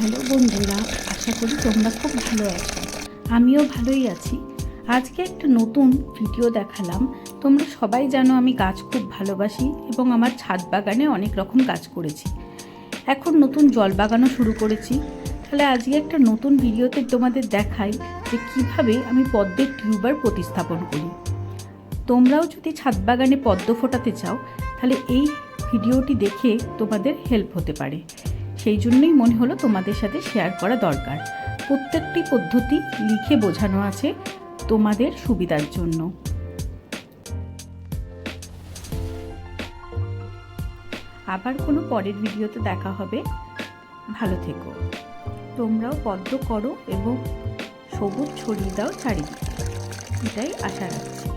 Hello বন্ধুরা, আশা করি তোমরা খুব ভালো আছো। আমিও ভালোই আছি। আজকে একটা নতুন ভিডিও দেখালাম। তোমরা সবাই জানো আমি গাছ খুব ভালোবাসি এবং আমার ছাদ বাগানে অনেক রকম গাছ করেছি। এখন নতুন জল বাগানও শুরু করেছি। তাহলে আজকে একটা নতুন ভিডিওতে তোমাদের দেখাই যে কীভাবে আমি পদ্মের টিউবার প্রতিস্থাপন করি। তোমরাও যদি ছাদ বাগানে পদ্ম ফোটাতে চাও, তাহলে এই ভিডিওটি দেখে তোমাদের হেল্প হতে পারে। সেই জন্যই মনে হলো তোমাদের সাথে শেয়ার করা দরকার। প্রত্যেকটি পদ্ধতি লিখে বোঝানো আছে তোমাদের সুবিধার জন্য। আবার কোনো পরের ভিডিওতে দেখা হবে। ভালো থেকো। তোমরাও পদ্ম করো এবং সবুজ ছড়িয়ে দাও চারিদিকে। এটাই আশা রাখছি।